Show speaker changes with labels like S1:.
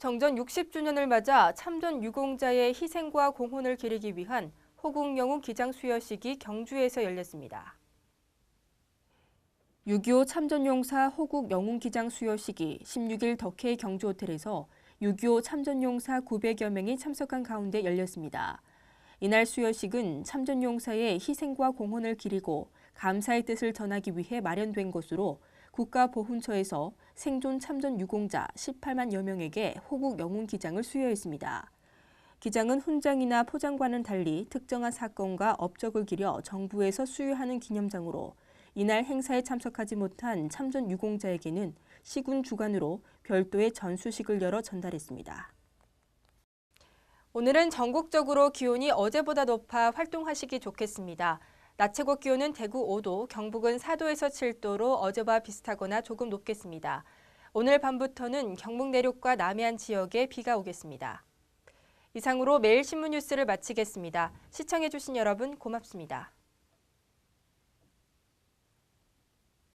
S1: 정전 60주년을 맞아 참전 유공자의 희생과 공헌을 기리기 위한 호국 영웅 기장 수여식이 경주에서 열렸습니다. 6.25 참전용사 호국 영웅 기장 수여식이 16일 덕혜 경주 호텔에서 6.25 참전용사 900여 명이 참석한 가운데 열렸습니다. 이날 수여식은 참전용사의 희생과 공헌을 기리고 감사의 뜻을 전하기 위해 마련된 것으로 국가보훈처에서 생존 참전 유공자 18만여 명에게 호국 영웅 기장을 수여했습니다. 기장은 훈장이나 포장과는 달리 특정한 사건과 업적을 기려 정부에서 수여하는 기념장으로 이날 행사에 참석하지 못한 참전 유공자에게는 시군 주관으로 별도의 전수식을 열어 전달했습니다. 오늘은 전국적으로 기온이 어제보다 높아 활동하시기 좋겠습니다. 낮 최고 기온은 대구 5도, 경북은 4도에서 7도로 어제와 비슷하거나 조금 높겠습니다. 오늘 밤부터는 경북 내륙과 남해안 지역에 비가 오겠습니다. 이상으로 매일 신문 뉴스를 마치겠습니다. 시청해주신 여러분 고맙습니다.